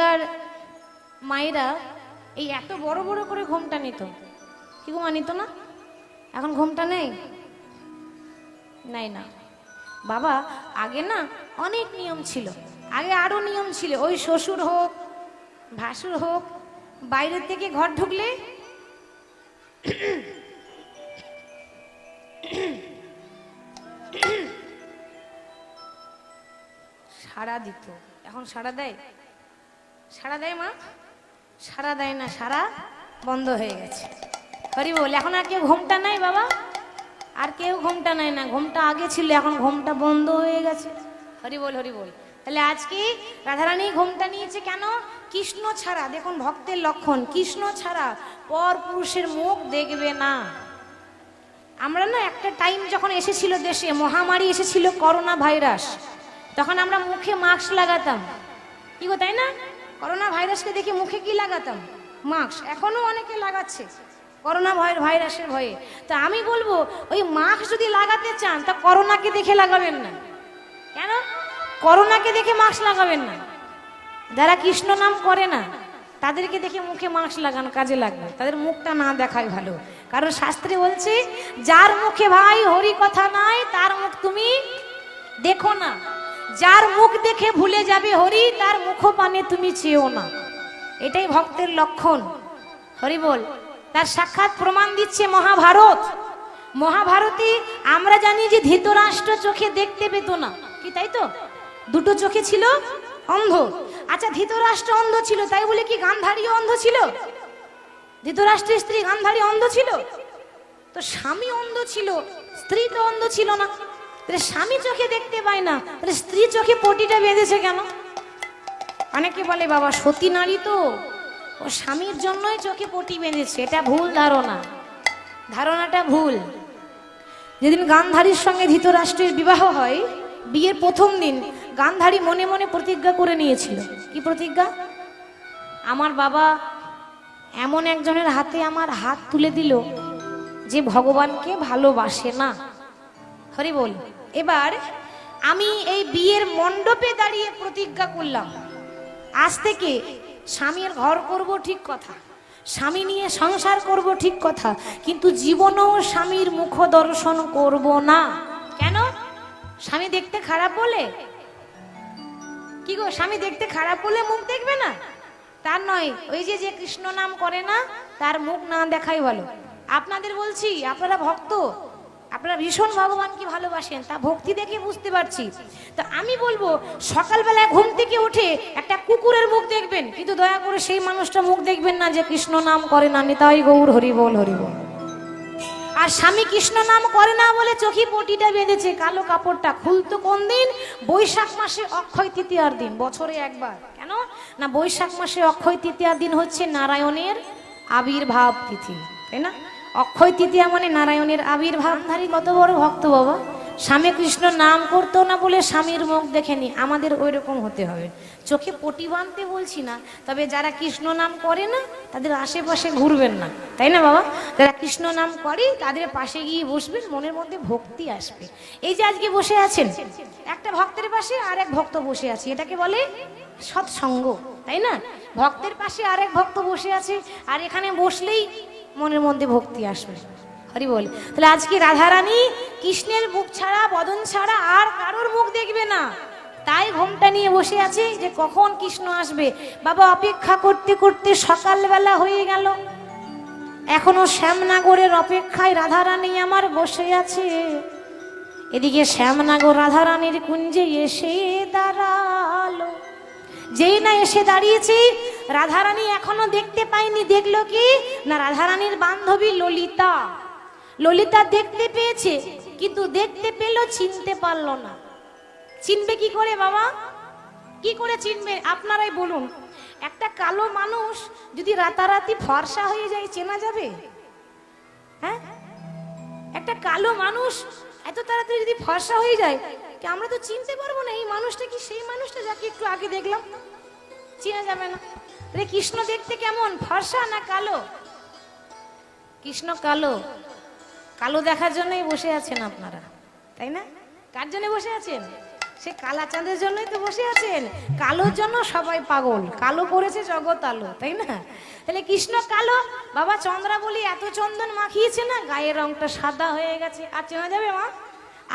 আগেকার মায়েরা এই এত বড় বড় করে ঘোমটা নিত। কি গো মা, নিত না? এখন ঘোমটা নেই? নাই না। বাবা, আগে না অনেক নিয়ম ছিল। আগে আরও নিয়ম ছিল। ওই শ্বশুর হোক, ভাসুর হোক, বাইরের থেকে ঘর ঢুকলে সাড়া দিত। এখন সাড়া দেয়? সাড়া দেয় মা? সাড়া দেয় না সারা বন্ধ হয়ে গেছে। হরি বল, এখন আর কেউ ঘুমটা নাই বাবা? আর কেউ ঘুমটা নাই না, ঘুমটা আগে ছিল, এখন ঘুমটা বন্ধ হয়ে গেছে। হরি বল হরি বল। তাহলে আজকে রাধারানী ঘুমটা নিয়েছে কেন? কৃষ্ণ ছাড়া, দেখুন ভক্তের লক্ষণ, কৃষ্ণ ছাড়া পর পুরুষের মুখ দেখবে না। আমরা না একটা টাইম যখন এসেছিল দেশে, মহামারী এসেছিল করোনা ভাইরাস, তখন আমরা মুখে মাস্ক লাগাতাম। কি গো, তাই না? করোনা ভাইরাসকে দেখে মুখে কি লাগাতাম? মাস্ক। এখনও অনেকে লাগাচ্ছে করোনা ভয় ভাইরাসের ভয়ে। তা আমি বলব, ওই মাস্ক যদি লাগাতে চান, তা করোনাকে দেখে লাগাবেন না। কেন? করোনাকে দেখে মাস্ক লাগাবেন না। যারা কৃষ্ণ নাম করে না, তাদেরকে দেখে মুখে মাস্ক লাগান কাজে লাগবে। তাদের মুখটা না দেখাই ভালো। কারণ শাস্ত্রে বলছে, যার মুখে ভাই হরি কথা নাই, তার মুখ তুমি দেখো না। যার মুখ দেখে ভুলে যাবে হরি, তার মুখ পানে তুমি চেয়েও না। এটাই ভক্তের লক্ষণ। হরি বল, তার সাক্ষাৎ প্রমাণ দিচ্ছে মহাভারত। মহাভারতে আমরা জানি যে ধৃতরাষ্ট্র চোখে দেখতে পেত না। কি তাই তো? দুটো চোখে ছিল অন্ধ। আচ্ছা ধৃতরাষ্ট্র অন্ধ ছিল, তাই বলে কি গান্ধারীও অন্ধ ছিল? ধৃতরাষ্ট্রের স্ত্রী গান্ধারী অন্ধ ছিল? তো স্বামী অন্ধ ছিল, স্ত্রী তো অন্ধ ছিল না। তাহলে স্বামী চোখে দেখতে পায় না স্ত্রী চোখে পটিটা বেঁধেছে কেন? অনেকে বলে, বাবা, সতী নারী তো। ও স্বামীর জন্যই চোখে পটি বেঁধেছে, এটা ভুল ধারণা। ধারণাটা ভুল। যেদিন গান্ধারীর সঙ্গে ধৃতরাষ্ট্রের বিবাহ হয়, বিয়ের প্রথম দিন, গান্ধারী মনে মনে প্রতিজ্ঞা করে নিয়েছিল। কি প্রতিজ্ঞা? আমার বাবা এমন একজনের হাতে আমার হাত তুলে দিল যে ভগবানকে ভালোবাসে না। হরি বল। এবার আমি এই বিয়ের মণ্ডপে দাঁড়িয়ে প্রতিজ্ঞা করলাম। আজ থেকে স্বামীর ঘর করব ঠিক কথা, স্বামী নিয়ে সংসার করব ঠিক কথা, কিন্তু জীবনেও স্বামীর মুখ দর্শন করব না। কেন? স্বামী দেখতে খারাপ বলে? কি গো, স্বামী দেখতে খারাপ বলে মুখ দেখবে না? তার নয়, ওই যে যে কৃষ্ণ নাম করে না, তার মুখ না দেখাই ভালো। আপনাদের বলছি, আপনারা ভক্ত? আপনারা ভীষণ ভগবানকে ভালোবাসেন, তা ভক্তি দেখে বুঝতে পারছি। তো আমি বলব, সকালবেলায় ঘুম থেকে উঠে একটা কুকুরের মুখ দেখবেন, কিন্তু দয়া করে সেই মানুষটা মুখ দেখবেন না যে কৃষ্ণ নাম করে না, নিতাই গৌর হরি বল হরি বল। আর স্বামী কৃষ্ণ নাম করে না বলে চোখি পটিটা বেঁধেছে, কালো কাপড়টা খুলতো কোন দিন? বৈশাখ মাসে অক্ষয় তৃতীয়ার দিন, বছরে একবার। কেন? না, বৈশাখ মাসে অক্ষয় তৃতীয়ার দিন হচ্ছে নারায়ণের আবির্ভাব তিথি, তাই না? অক্ষয় তৃতীয়া মানে নারায়ণের আবির্ভাবধারী কত বড় ভক্ত বাবা? স্বামী কৃষ্ণ নাম করতো না বলে স্বামীর মুখ দেখেনি, আমাদের ওই রকম হতে হবে। চোখে পটি বাঁধতে বলছি না, তবে যারা কৃষ্ণ নাম করে না, তাদের আশেপাশে ঘুরবেন না। তাই না বাবা? যারা কৃষ্ণ নাম করে, তাদের পাশে গিয়ে বসবেন, মনের মধ্যে ভক্তি আসবে। এই যে আজকে বসে আছেন, একটা ভক্তের পাশে আর এক ভক্ত বসে আছে, এটাকে বলে সৎসঙ্গ, তাই না? ভক্তের পাশে আরেক ভক্ত বসে আছে, আর এখানে বসলেই মনের মধ্যে ভক্তি আসবে। হরি বল। তাহলে আজকে রাধারানী কৃষ্ণের মুখ ছাড়া, বদন ছাড়া আর কারোর মুখ দেখবে না। তাই ঘোমটা নিয়ে বসে আছে যে কখন কৃষ্ণ আসবে। বাবা, অপেক্ষা করতে করতে সকালবেলা হয়ে গেল। এখনও শ্যামনাগরের অপেক্ষায় রাধারানী আমার বসে আছে। এদিকে শ্যামনাগর রাধারানীর কুঞ্জে এসে দাঁড়াল। যেই না এসে দাঁড়িয়েছে রাধারানী এখনও দেখতে পাইনি, দেখল কি? না, রাধারানীর বান্ধবী ললিতা। ললিতা দেখতে পেয়েছে, কিন্তু দেখতে পেল, চিনতে পারল না। চিনবে কি করে বাবা? কি করে চিনবে? আপনারাই বলুন। একটা কালো মানুষ যদি রাতারাতি ফর্সা হয়ে যায়, চেনা যাবে? হ্যাঁ? একটা কালো মানুষ এত তাড়াতাড়ি যদি ফর্সা হয়ে যায়, কি, আমরা তো চিনতে পারব না, এই মানুষটা কি সেই মানুষটা? যাকে একটু আগে দেখলাম, চেনা যাবে না। তাহলে কৃষ্ণ দেখতে কেমন? ফর্সা না কালো? কৃষ্ণ কালো। কালো দেখার জন্যই বসে আছেন আপনারা, তাই না? কার জন্য বসে আছেন? সে কালা চাঁদের জন্যই তো বসে আছেন। কালোর জন্য সবাই পাগল। কালো করেছে জগৎ আলো, তাই না? তাহলে কৃষ্ণ কালো, বাবা চন্দ্রা বলি এত চন্দন মাখিয়েছে না? গায়ের রংটা সাদা হয়ে গেছে। আর চেনা যাবে মা?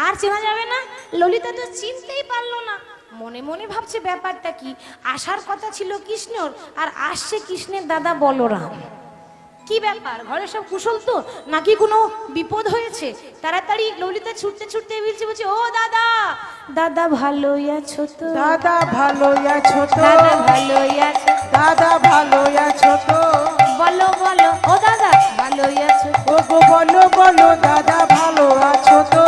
আর চেনা যাবে না? ললিতা তো চিনতেই পারল না। মনে মনে ভাবছে ব্যাপারটা কি? আসার কথা ছিল কৃষ্ণর আর আসছে কৃষ্ণের দাদা বলরাম। কি ব্যাপার? ঘরে সব কুশল তো? নাকি কোনো বিপদ হয়েছে? তাড়াতাড়ি ললিতা ছুটতে ছুটতে বলছে বলছে ও দাদা! দাদা ভালোই আছো তো? দাদা ভালো আছো তো? দাদা ভালোই আছো? দাদা ভালো আছো তো? বলো বলো ও দাদা ভালোই আছো? ও গো বলো বলো দাদা ভালো আছো তো?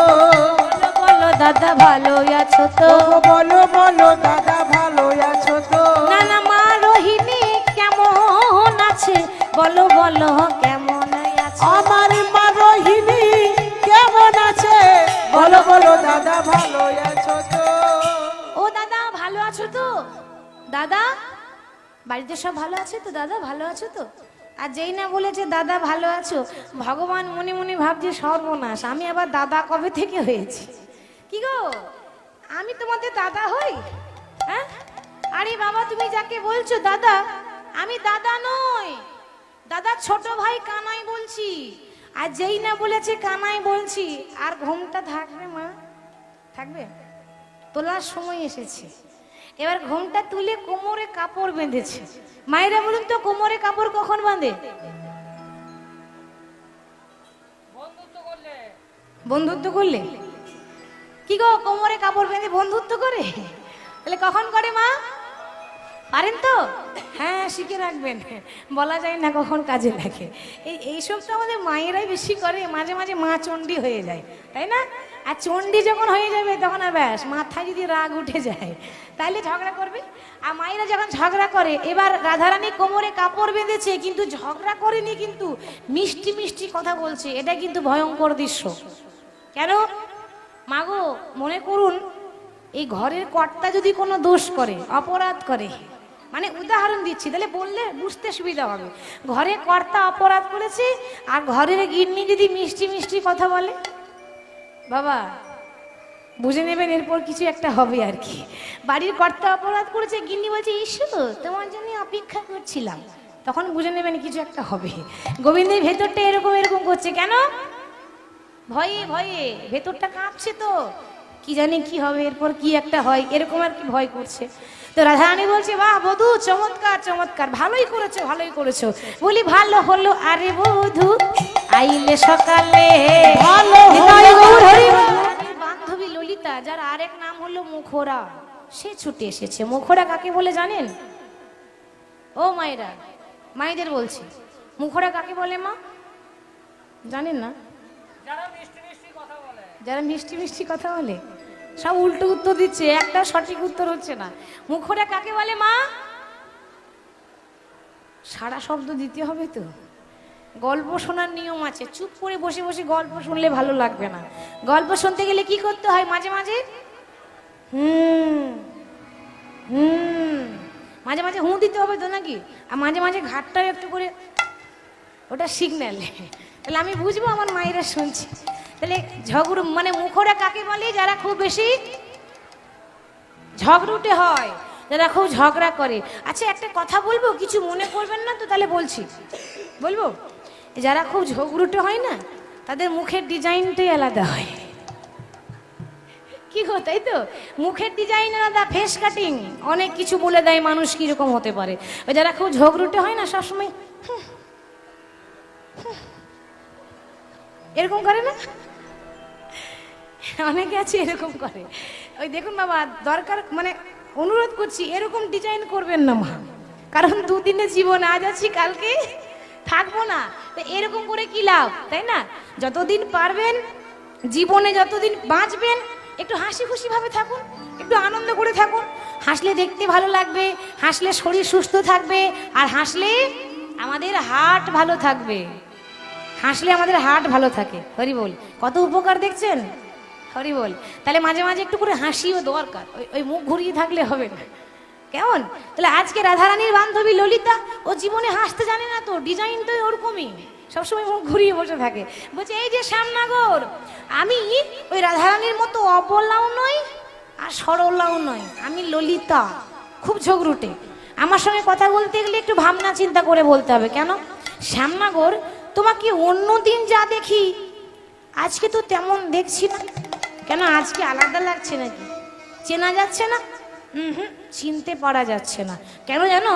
বলো দাদা ভালো আছো তো? বলো বলো দাদা ভালো আছো তো? না না মা রোহিণী কেমন আছে? বলো বলো কেমন আছে? আমার মা রোহিণী কেমন আছে? বলো বলো দাদা ভালো আছো তো? ও দাদা ভালো আছো তো? দাদা বাড়িতে সব ভালো আছে তো? দাদা ভালো আছো তো? আর যেই না বলেছে দাদা ভালো আছো? ভগবান মনে মনে ভাবছে সর্বনাশ। আমি আবার দাদা কবে থেকে হয়েছি? কি গো? আমি তোমাদের দাদা হই? হ্যাঁ? আরে বাবা, তুমি যাকে বলছো দাদা, আমি দাদা নই। দাদা ছোট ভাই কানাই বলছি। আর যেই না বলেছে কানাই বলছি। আর ঘুমটা থাকবে মা? থাকবে? তোলার সময় এসেছে। এবার ঘুমটা তুলে কোমরে কাপড় বেঁধেছে। মায়েরা বলুন তো, কোমরে কাপড় কখন বাঁধে? বন্ধুত্ব করলে। কি গো, কোমরে কাপড় বেঁধে বন্ধুত্ব করে? তাহলে কখন করে মা? পারেন তো? হ্যাঁ শিখে রাখবেন। বলা যায় না কখন কাজে লাগে। এই এইসব তো আমাদের মায়েরাই বেশি করে, মাঝে মাঝে মা চণ্ডী হয়ে যায়, তাই না? আর চণ্ডী যখন হয়ে যাবে, তখন আর ব্যাস, মাথায় যদি রাগ উঠে যায় তাহলে ঝগড়া করবে? আর মায়েরা যখন ঝগড়া করে, এবার রাধারানী কোমরে কাপড় বেঁধেছে, কিন্তু ঝগড়া করেনি কিন্তু মিষ্টি মিষ্টি কথা বলছে, এটা কিন্তু ভয়ঙ্কর দৃশ্য। কেন? মাগো, মনে করুন, এই ঘরের কর্তা যদি কোনো দোষ করে, অপরাধ করে মানে উদাহরণ দিচ্ছি, তাহলে বললে বুঝতে সুবিধা হবে। ঘরে কর্তা অপরাধ করেছে, আর ঘরের গিন্নি যদি মিষ্টি মিষ্টি কথা বলে? বাবা, বুঝে নেবেন এরপর কিছু একটা হবে আর কি। বাড়ির কর্তা অপরাধ করেছে, গিন্নি বলছে ইস্যু তো, তোমার জন্য অপেক্ষা করছিলাম। তখন বুঝে নেবেন কিছু একটা হবে। গোবিন্দের ভেতরটা এরকম এরকম করছে, কেন? ভয়ে ভয়ে ভেতরটা কাঁপছে তো। কি জানি কি হবে এরপর কি একটা হয় এরকম আর কি ভয় করছে। তো রাধারানী বলছে বাহ বধু চমৎকার চমৎকার ভালোই করেছ ভালোই করেছ। বলি ভালো হলো আরে বধু আইলে সকালে। ভালো বান্ধবী ললিতা যার আরেক নাম হলো মুখোরা সে ছুটে এসেছে। মুখোরা কাকে বলে জানেন? ও মায়েরা মায়েদের বলছি। মুখোরা কাকে বলে মা? জানেন না? যারা মিষ্টি মিষ্টি কথা বলে। সব উল্টো উত্তর দিচ্ছে, একটা সঠিক উত্তর হচ্ছে না। মুখোরা কাকে বলে মা? সারা শব্দ দিতে হবে তো। গল্প শোনার নিয়ম আছে, চুপ করে বসে বসে গল্প শুনলে ভালো লাগবে না। গল্প শুনতে গেলে কি করতে হয় মাঝে মাঝে? হুম হুম, মাঝে মাঝে হুঁ দিতে হবে তো নাকি? আর মাঝে মাঝে ঘাটটাও একটু করে, ওটা সিগন্যাল তাহলে আমি বুঝব আমার মায়েরা শুনছে। তাহলে ঝগড়ু মানে মুখোরা কাকে বলে? যারা খুব বেশি ঝগড়ুটে হয় যারা খুব ঝগড়া করে। আচ্ছা একটা কথা বলব? কিছু মনে করবেন না তো তাহলে বলছি। বলব? যারা খুব ঝগড়ুটে হয় না তাদের মুখের ডিজাইনটাই আলাদা হয়। কি তাই তো? মুখের ডিজাইন আলাদা ফেস কাটিং। অনেক কিছু বলে দেয় মানুষ কীরকম হতে পারে। যারা খুব ঝগড়ুটে হয় না সবসময় হুম, হুম, এরকম করে না? অনেকে আছে এরকম করে। ওই দেখুন বাবা, দরকার মানে অনুরোধ করছি, এরকম ডিজাইন করবেন না মা। কারণ দুদিনে জীবন, আজ আছি, কালকে থাকব না। এরকম করে কি লাভ, তাই না? যতদিন পারবেন, জীবনে যতদিন বাঁচবেন, একটু হাসি খুশি ভাবে থাকুন, একটু আনন্দ করে থাকুন। হাসলে দেখতে ভালো লাগবে, হাসলে শরীর সুস্থ থাকবে, আর হাসলে আমাদের হার্ট ভালো থাকবে। হাসলে আমাদের হার্ট ভালো থাকে। হরি বল। কত উপকার দেখছেন? হরি বল। তাহলে মাঝে মাঝে একটু করে হাসিও দরকার। ওই ওই মুখ ঘুরিয়ে থাকলে হবে না। কেমন? তাহলে আজকে রাধারানীর বান্ধবী ললিতা, ও জীবনে হাসতে জানে না তো ডিজাইন তো ওরকমই। সবসময় মুখ ঘুরিয়ে বসে থাকে। বলছে, এই যে শ্যামনগর, আমি ওই রাধারানীর মতো অবলাও নই আর সরলাও নয় আমি ললিতা, খুব ঝগড়ুটে। আমার সঙ্গে কথা বলতে গেলে একটু ভাবনা চিন্তা করে বলতে হবে। কেন? শ্যামনগর তোমাকে অন্য দিন যা দেখি আজকে তো তেমন দেখছি না। কেন আজকে আলাদা লাগছে নাকি? চেনা যাচ্ছে না? হুম চিনতে পারা যাচ্ছে না। কেন জানো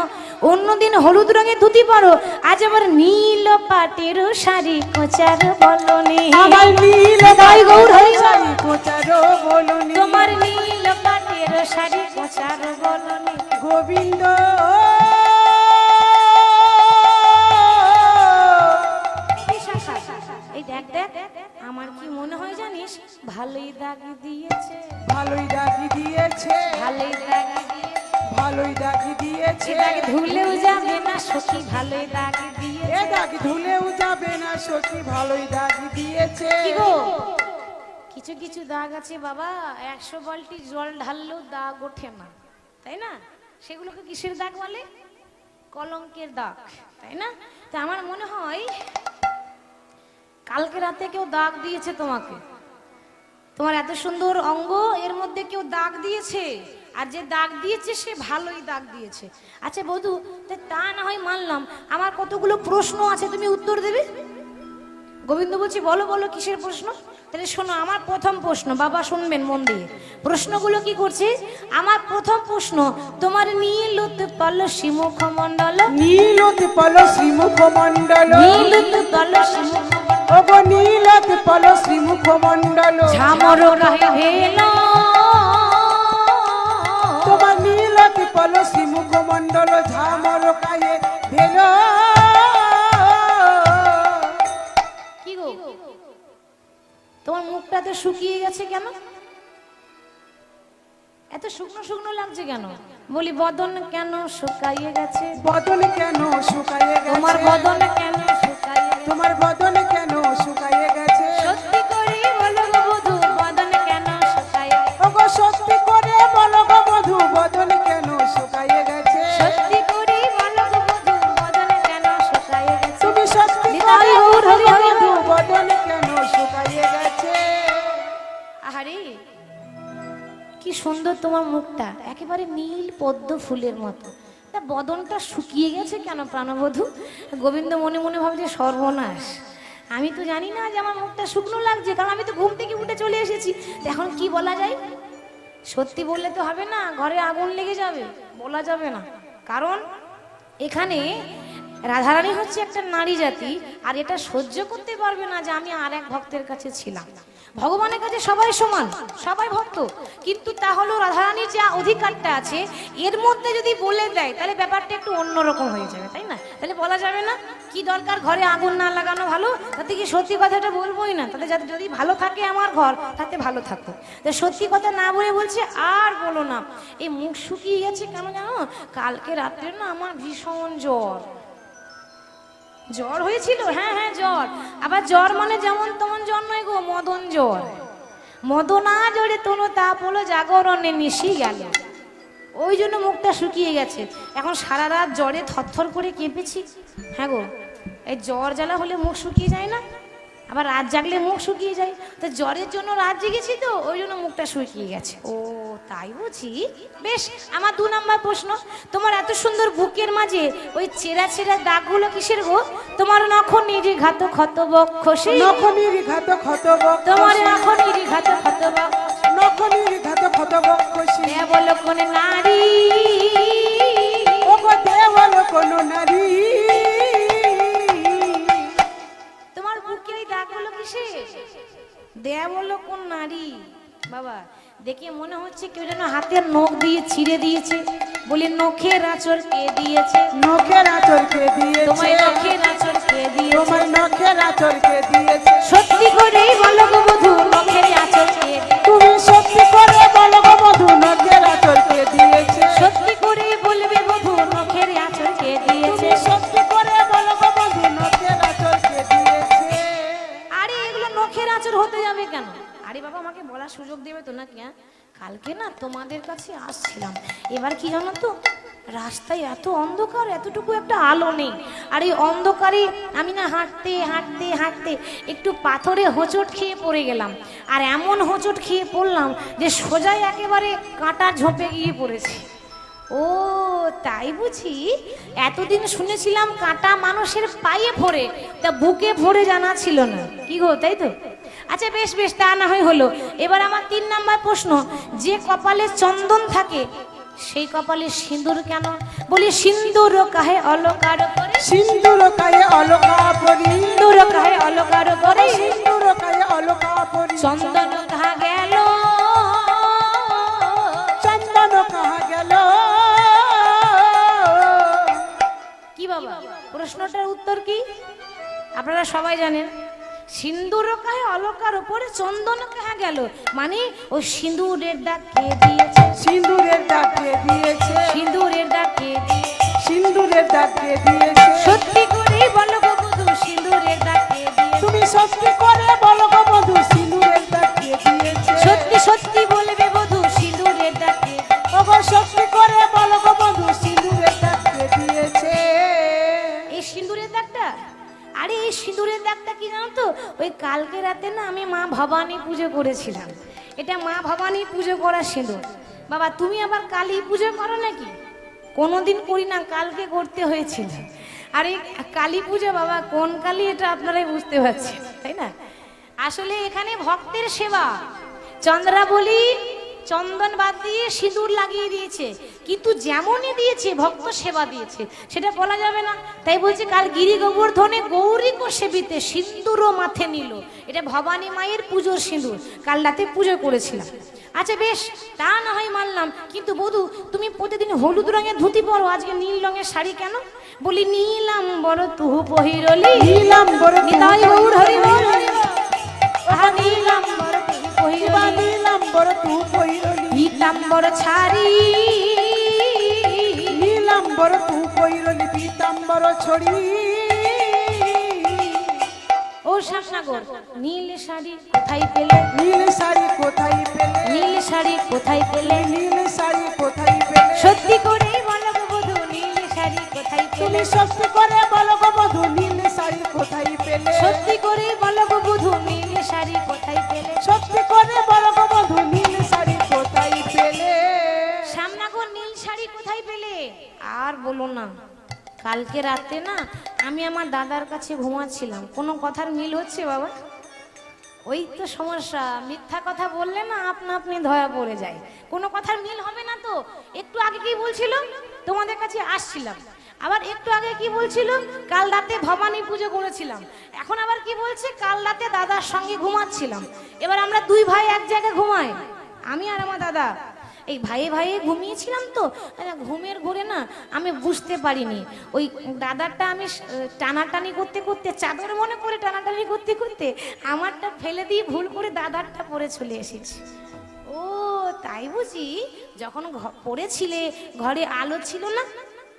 অন্যদিন হলুদ রঙের ধুতি পরো আজ আবার নীল পাটের শাড়ি কোচার বলনে। আমার নীল গৌর হরি বল। শাড়ি কোচারো বলনি। তোমার নীল পাটের শাড়ি কোচার বলনে। গোবিন্দ দেখ আমার কি মনে হয় জানিস? ভালোই দাগ দিয়েছে। ভালোই ডাকি দিয়েছে। ভালোই দাগ দিয়েছে। ভালোই ডাকি দিয়েছে। দাগ ধুলেও যাবে না সখী ভালোই দাগ দিয়েছে। এ ডাকি ধুলেও যাবে না সখী ভালোই ডাকি দিয়েছে। কি গো? কিছু কিছু দাগ আছে বাবা। একশো বালতি জল ঢাললেও দাগ ওঠে না তাই না? সেগুলোকে কিসের দাগ বলে? কলঙ্কের দাগ তাই না? তা আমার মনে হয় কালকে রাতে কেউ দাগ দিয়েছে তোমাকে। তোমার এত সুন্দর অঙ্গ, এর মধ্যে কেউ দাগ দিয়েছে? আর যে দাগ দিয়েছে, সে ভালোই দাগ দিয়েছে। আচ্ছা বধু, তা না হয় মানলাম, আমার কতগুলো প্রশ্ন আছে, তুমি উত্তর দেবে? গোবিন্দ বলছি, বলো বলো, কিসের প্রশ্ন? তাহলে শোনো আমার প্রথম প্রশ্ন বাবা শুনবেন মন দিয়ে। প্রশ্নগুলো কি করছে? আমার প্রথম প্রশ্ন তোমার নীল উৎপল শিমুখ মণ্ডল নীলতি পল শ্রীমুখ মণ্ডল নীল উৎপল শিমুখ ওগো নীলতি পল শ্রীমুখ মণ্ডল ঝামর গাহে ভেল তোমার নীলতি পল শ্রীমুখ মণ্ডল ঝামর কায়ে ভেল তোমার মুখটা তো শুকিয়ে গেছে কেন? এত শুকনো শুকনো লাগছে কেন? বলি বদন কেন শুকাইয়ে গেছে? বদন কেন শুকাইয়ে গেছে? তোমার বদন কেন শুকাইয়ে গেছে? তোমার বদন আহারে কি সুন্দর তোমার মুখটা। একেবারে নীল পদ্ম ফুলের মতো। তা বদনটা শুকিয়ে গেছে কেন প্রাণবধূ? গোবিন্দ মনে মনে ভাবছে সর্বনাশ। আমি তো জানি না যে আমার মুখটা শুকনো লাগছে, কারণ আমি তো ঘুম থেকে উঠে চলে এসেছি। এখন কি বলা যায়? সত্যি বললে তো হবে না, ঘরে আগুন লেগে যাবে, বলা যাবে না। কারণ এখানে রাধারানী হচ্ছে একটা নারী জাতি, আর এটা সহ্য করতে পারবে না যে আমি আর এক ভক্তের কাছে ছিলাম। ভগবানের কাছে সবাই সমান, সবাই ভক্ত। কিন্তু তাহলেও রাধারানীর যে অধিকারটা আছে, এর মধ্যে যদি বলে দেয়, তাহলে ব্যাপারটা একটু অন্যরকম হয়ে যাবে, তাই না? তাহলে বলা যাবে না কি দরকার ঘরে আগুন না লাগানো ভালো? তাতে কি সত্যি কথাটা বলবোই না? তাতে যাতে যদি ভালো থাকে আমার ঘর, তাতে ভালো থাকো তো সত্যি কথা না বলে বলছে আর বলো না। এই মুখ শুকিয়ে গেছে কেন জানো? কালকে রাত্রে না আমার ভীষণ জ্বর। জ্বর হয়েছিল? হ্যাঁ হ্যাঁ জ্বর। আবার জ্বর মানে যেমন তেমন জ্বর নয় গো, মদন জ্বর। মদনা জ্বরে তোলো তাপ হলো, জাগরণে নিশি গেল। ওই জন্য মুখটা শুকিয়ে গেছে। এখন সারা রাত জ্বরে থরথর করে কেঁপেছি। হ্যাঁ গো, এই জ্বর জ্বালা হলে মুখ শুকিয়ে যায় না? আবার রাত জাগলে মুখ শুকিয়ে যায়। তো জ্বরের জন্য রাত জেগেছি তো ওই জন্য মুখটা শুকিয়ে গেছে। ও তাই বুঝি? বেশ আমার দু নম্বর প্রশ্ন। তোমার এত সুন্দর বুকের মাঝে ওই চেরা চেরা দাগগুলো কিসের গো? তোমার নখন নির্ঘাত ক্ষত বক্ষসী নখনির ঘাত ক্ষত বক্ষ তোমার নখন নির্ঘাত ক্ষত বক্ষ নখনির ঘাত ক্ষত বক্ষসী বল কোন নারী দেয়া বলল কোন নারী। বাবা দেখে মনে হচ্ছে কেউ যেন হাতের নখ দিয়ে ছিঁড়ে দিয়েছে বলি নখের আচর কে দিয়েছে? নখের আচরকে তোমার দিয়েছে? নখের আঁচড় কে দিয়েছে? তোমার নখের আচরকে দিয়েছে? সত্যি করে বলো গো বধূ নখের আচর কে? তুমি সত্যি করে বলো গো মধু নখের আচরকে দিয়েছে? সত্যি নখের হতে যাবে কেন? আরে বাবা, আমাকে বলার সুযোগ দেবে তো নাকি হ্যাঁ? কালকে না তোমাদের কাছে আসছিলাম। এবার কি জানো তো, রাস্তায় এত অন্ধকার, এতটুকু একটা আলো নেই। আর এই অন্ধকারে আমি না হাঁটতে হাঁটতে হাঁটতে একটু পাথরে হোঁচট খেয়ে পড়ে গেলাম। আর এমন হোঁচট খেয়ে পড়লাম যে সোজাই একেবারে কাঁটা ঝোপে গিয়ে পড়েছি। ও, তাই বুঝি? এতদিন শুনেছিলাম কাঁটা মানুষের পায়ে ভরে, তা বুকে ভরে জানা ছিল না। কি গো, তাই তো? আচ্ছা বেশ বেশ তা না হয় হলো। এবার আমার তিন নাম্বার প্রশ্ন যে কপালে চন্দন থাকে সেই কপালে সিঁদুর কেন? বলি সিন্দুর কাহে অলকার করে? সিন্দুর কাহে অলকা পরি সিন্দুর কাহে অলকার করে? সিন্দুর কাহে অলকা পরি চন্দন কাহা গেল? চন্দন কাহা গেল? কি বাবা? প্রশ্নটার উত্তর কি? আপনারা সবাই জানেন। সিন্দুর কাহে অলকার উপরে চন্দন কাহা গেল। মানে ওই সিঁদুরের দাগ কে দিয়েছে? সিন্দুরের ডাকে দিয়েছে? সিঁদুরের দাগ কে দিয়েছে? সিন্দুরের ডাকে দিয়েছে? সত্যি করে বলো গো বধূ সিঁদুরের দাগ কে দিয়েছে? তুমি সত্যি করে বলো গো বধু সিন্দুরের ডাকে দিয়েছে? সত্যি সত্যি বলবে বধূ সিঁদুরের দাগ কে। ওগো সত্যি করে বলো গো বধু সিন্দুরের ডাকে দিয়েছে? এই সিঁদুরের দাগটা আরে, এই সিঁদুরের দাগটা কি জানো তো? ওই কালকে রাতে না আমি মা ভবানী পুজো করেছিলাম। এটা মা ভবানী পুজো করা সিঁদুর। বাবা, তুমি আবার কালী পুজো করো নাকি? কোনোদিন করি না, কালকে করতে হয়েছিল। আর এই কালী পুজো, বাবা, কোন কালী এটা আপনারাই বুঝতে পারছেন, তাই না? আসলে এখানে ভক্তের সেবা। চন্দ্রা বলি চন্দন বাদ দিয়ে সিঁদুর লাগিয়ে দিয়েছে। কিন্তু যেমনই দিয়েছে ভক্ত সেবা দিয়েছে। সেটা বলা যাবে না। তাই বলছে কাল গিরি গোবর্ধনে গৌরী সেবিতে সিঁদুরও মাথে নিল। এটা ভবানী মায়ের পুজোর সিঁদুর। কাল রাতে পুজো করেছিলাম। আচ্ছা বেশ তা না হয় মানলাম। কিন্তু বধু তুমি প্রতিদিন হলুদ রঙের ধুতি পরো আজকে নীল রঙের শাড়ি কেন? বলি নীলাম বড় তুহু পহিরলি নীলাম বড় নিতাই গৌর হরি হরি নীলাম বড় তুহু পহিরলি বড় তু কইরলি পীতাম্বর ছাড়ি। নীলাম বড় তু কইরলি পীতাম্বর ছড়ি। ও শ্যামনগর নীল শাড়ি কোথায় পেলে? নীল শাড়ি কোথায় পেলে? নীল শাড়ি কোথায় পেলে? নীল শাড়ি কোথায় পেলে? সত্যি করে বলো বধূ নীল শাড়ি কোথায় পেলে? সত্যি করে বলো বধু নীল শাড়ি কোথায় পেলে? সত্যি করে বলো বধূ নীল শাড়ি কোথায় পেলে? সত্যি করে বলো গো বধু নীল শাড়ি কোথায় পেলে? শ্যামনগর নীল শাড়ি কোথায় পেলে? আর বলো না কালকে রাতে না আমি আমার দাদার কাছে ঘুমাচ্ছিলাম। কোনো কথার মিল হচ্ছে বাবা? ওই তো সমস্যা মিথ্যা কথা বললে না আপনা আপনি ধরা পড়ে যায়। কোনো কথার মিল হবে না তো? একটু আগে কি বলছিল? তোমাদের কাছে আসছিলাম। আবার একটু আগে কি বলছিল? কাল রাতে ভবানী পুজো করেছিলাম। এখন আবার কি বলছে? কাল রাতে দাদার সঙ্গে ঘুমাচ্ছিলাম। এবার আমরা দুই ভাই এক জায়গায় ঘুমাই। আমি আর আমার দাদা। এই ভাইয়ে ভাইয়ে ঘুমিয়েছিলাম তো। ঘুমের ঘুরে না আমি বুঝতে পারিনি। ওই দাদারটা আমি টানাটানি করতে করতে, চাদর মনে করে টানাটানি করতে করতে আমারটা ফেলে দিয়ে ভুল করে দাদারটা পরে চলে এসেছি। ও, তাই বুঝি? যখন পড়েছিলে, ঘরে আলো ছিল না?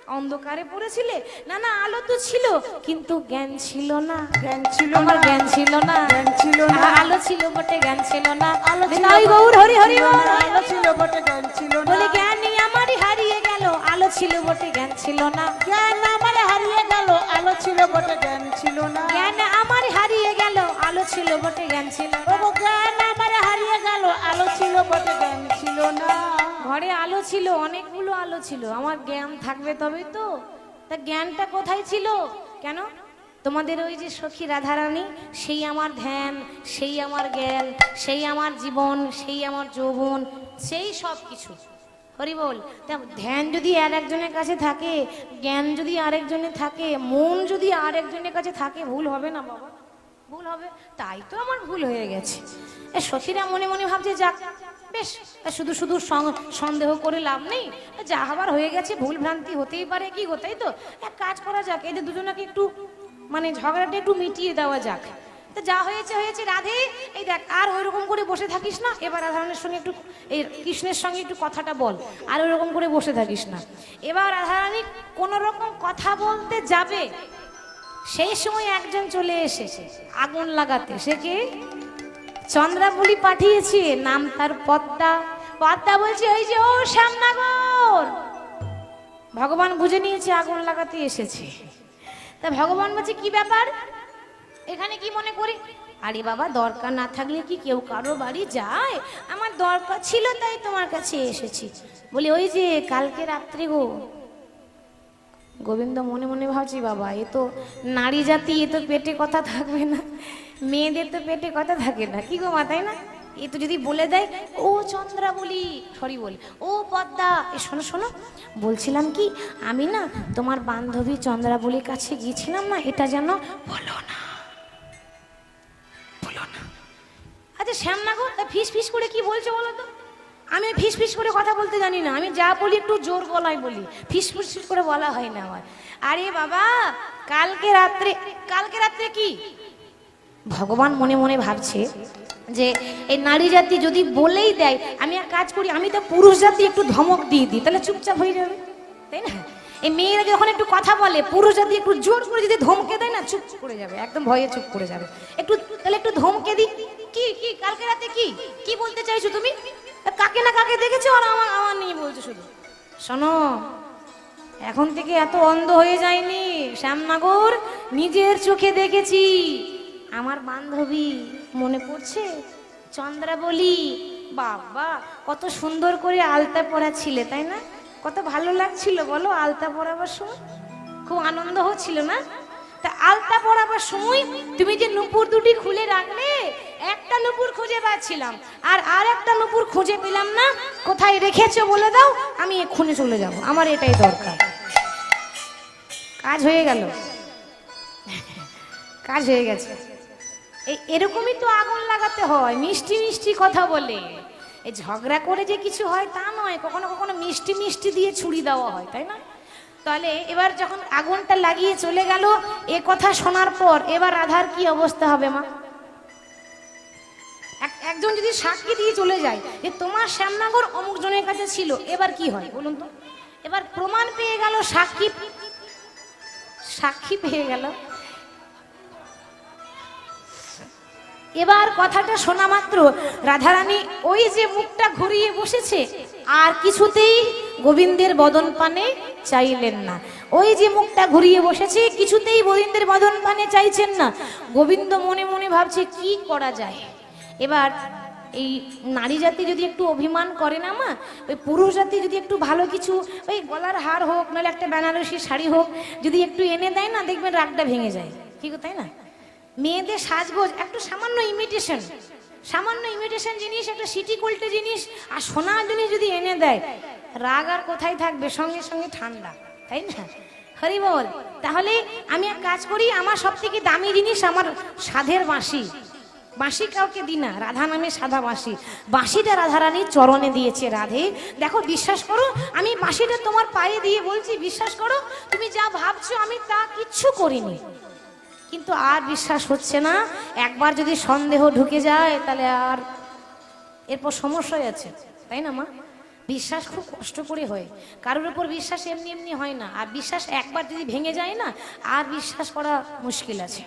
অন্ধকারে পড়েছিলে না না আলো তো ছিল কিন্তু জ্ঞান ছিল না জ্ঞান ছিল আমার না জ্ঞান ছিল না জ্ঞান ছিল না আলো ছিল বটে জ্ঞান ছিল না আলো ছিল নিতাই গৌর হরি হরি আলো ছিল বটে জ্ঞান ছিল না বলে জ্ঞানী আমারই হারিয়ে গেল আলো ছিল বটে জ্ঞান ছিল না জ্ঞান আমার হারিয়ে গেল আলো ছিল বটে জ্ঞান ছিল না জ্ঞান আমার হারিয়ে গেল আলো ছিল বটে জ্ঞান ছিল না ওগো জ্ঞান আমার হারিয়ে গেল আলো ছিল বটে জ্ঞান ছিল না ঘরে আলো ছিল, অনেকগুলো আলো ছিল। আমার জ্ঞান থাকবে তবে তো। তা জ্ঞানটা কোথায় ছিল? কেন? তোমাদের ওই যে সখী রাধারানী, সেই আমার ধ্যান, সেই আমার জ্ঞান, সেই আমার জীবন, সেই আমার যৌবন, সেই সব কিছু। হরি বল ধ্যান যদি আর একজনের কাছে থাকে, জ্ঞান যদি আরেকজনের থাকে, মন যদি আর একজনের কাছে থাকে, ভুল হবে না বাবা। ভুল হবে, তাই তো আমার ভুল হয়ে গেছে। সখীরা মনে মনে ভাবছে, যাক বেশ শুধু শুধু সন্দেহ করে লাভ নেই। যা হবার হয়ে গেছে, ভুল ভ্রান্তি হতেই পারে, কি হতেই তো? এক কাজ করা যাক এদের দুজনকে একটু মানে ঝগড়াটা একটু মিটিয়ে দেওয়া যাক। তো যা হয়েছে হয়েছে, রাধে। এই দেখ, আর ওই রকম করে বসে থাকিস না। এবার রাধারানীর সঙ্গে একটু, এই কৃষ্ণের সঙ্গে একটু কথাটা বল। আর ওই রকম করে বসে থাকিস না। এবার রাধারানী কোনো রকম কথা বলতে যাবে। সেই সময় একজন চলে এসেছে, আগুন লাগাতে। সে কে? চন্দ্রাবলি পাঠিয়েছে, নাম তার পদ্মা। পদ্মা বলছে, ওই যে, ও শ্যামনগর। ভগবান বুঝে নিয়েছে, আগুন লাগাতে এসেছে। তা ভগবান বলছে, কি ব্যাপার? এখানে কি মনে করি? আরে বাবা, দরকার না থাকলে কি কেউ কারও বাড়ি যায়? আমার দরকার ছিল, তাই তোমার কাছে এসেছি। বলি, ওই যে, কালকে রাত্রে গো। গোবিন্দ মনে মনে ভাবছি, বাবা, এ তো নারী জাতি, এ তো পেটে কথা থাকবে না। মেয়েদের তো পেটে কথা থাকে না। কি গো মা, তাই না? এ তো যদি বলে দেয়, ও চন্দ্রা বলি সরি বলি, ও পদ্মা। এ শোনো শোনো, বলছিলাম কি, আমি না তোমার বান্ধবী চন্দ্রাবলীর কাছে গিয়েছিলাম না, এটা যেন বলো না। বলো না। আচ্ছা শ্যামনা গো, তা ফিস ফিস করে কি বলছো বলো তো? আমি ফিস ফিস করে কথা বলতে জানি না, আমি যা বলি একটু জোর গলায় বলি, ফিস ফিস করে বলা হয় না আমার। আরে বাবা, কালকে রাত্রে কালকে রাত্রে কি? ভগবান মনে মনে ভাবছে যে এই নারী জাতি যদি বলেই দেয়, আমি এক কাজ করি, আমি তো পুরুষ জাতি একটু ধমক দিয়ে দিই, তাহলে চুপচাপ হয়ে যাবে, তাই না? এই মেয়েরা যখন একটু কথা বলে, পুরুষ জাতি একটু জোর করে যদি ধমকে দেয় না, চুপ করে যাবে, একদম ভয়ে চুপ করে যাবে। একটু, তাহলে একটু ধমকে দিই, কি কি, কালকে রাতে কি কি বলতে চাইছো তুমি? কাকে না কাকে দেখেছ আর আমার আমার নিয়ে বলছো শুধু? শোনো, এখন থেকে এত অন্ধ হয়ে যায়নি, শ্যামনগর নিজের চোখে দেখেছি। আমার বান্ধবী, মনে পড়ছে? চন্দ্রা বলি, বাবা, কত সুন্দর করে আলতা পরা ছিলে তাই না? কত ভালো লাগছিল, বলো আলতা পরাবার সময়? খুব আনন্দ হচ্ছিল না? তা আলতা পরাবার সময় তুমি যে নুপুর দুটি খুলে রাখলে, একটা নুপুর খুঁজে পাচ্ছিলাম, আর আর একটা নুপুর খুঁজে পেলাম না, কোথায় রেখেছো বলে দাও, আমি এক্ষুনি চলে যাব, আমার এটাই দরকার। কাজ হয়ে গেল। কাজ হয়ে গেছে। এই এরকমই তো আগুন লাগাতে হয়, মিষ্টি মিষ্টি কথা বলে। এই ঝগড়া করে যে কিছু হয় তা নয়, কখনো কখনো মিষ্টি মিষ্টি দিয়ে ছুরি দেওয়া হয়, তাই না? তাহলে এবার যখন আগুনটা লাগিয়ে চলে গেল, এ কথা শোনার পর এবার রাধার কি অবস্থা হবে, মা? এক- একজন যদি সাক্ষী দিয়ে চলে যায়, যে তোমার শ্যামনগর অমুক জনের কাছে ছিল, এবার কি হয়, বলুন তো? এবার প্রমাণ পেয়ে গেল সাক্ষী সাক্ষী পেয়ে গেল। এবার কথাটা শোনা মাত্র। রাধারানী ওই যে মুখটা ঘুরিয়ে বসেছে, আর কিছুতেই গোবিন্দের বদন পানে চাইলেন না। ওই যে মুখটা ঘুরিয়ে বসেছে, কিছুতেই গোবিন্দের বদন পানে চাইছেন না। গোবিন্দ মনে মনে ভাবছে, কি করা যায়? এবার এই নারী জাতি যদি একটু অভিমান করে না মা, ওই পুরুষ জাতি যদি একটু ভালো কিছু, ওই গলার হার হোক, নাহলে একটা বেনারসি শাড়ি হোক, যদি একটু এনে দেয় না, দেখবেন রাগটা ভেঙে যায়। ঠিক তাই না? মেয়েদের সাজগোজ, একটু সামান্য ইমিটেশন সামান্য ইমিটেশন জিনিস, একটা সিটি কোল্টে জিনিস, আর সোনার জিনিস যদি এনে দেয়, রাগ আর কোথায় থাকবে? সঙ্গে সঙ্গে ঠান্ডা, তাই না? হরি বল, তাহলে আমি এক কাজ করি, আমার সব থেকে দামি জিনিস আমার সাধের বাঁশি। বাঁশি কাউকে দি না, রাধা নামে সাদা বাঁশি। বাঁশিটা রাধারানীর চরণে দিয়েছে রাধে। দেখো, বিশ্বাস করো, আমি বাঁশিটা তোমার পায়ে দিয়ে বলছি, বিশ্বাস করো, তুমি যা ভাবছ আমি তা কিচ্ছু করিনি। কিন্তু আর বিশ্বাস হচ্ছে না। একবার যদি সন্দেহ ঢুকে যায়, তাহলে আর এরপর সমস্যাই আছে তাই না, মা? বিশ্বাস খুব কষ্ট করে হয়। কারোর উপর বিশ্বাস এমনি এমনি হয় না। আর বিশ্বাস একবার যদি ভেঙে যায় না, আর বিশ্বাস করা মুশকিল আছে।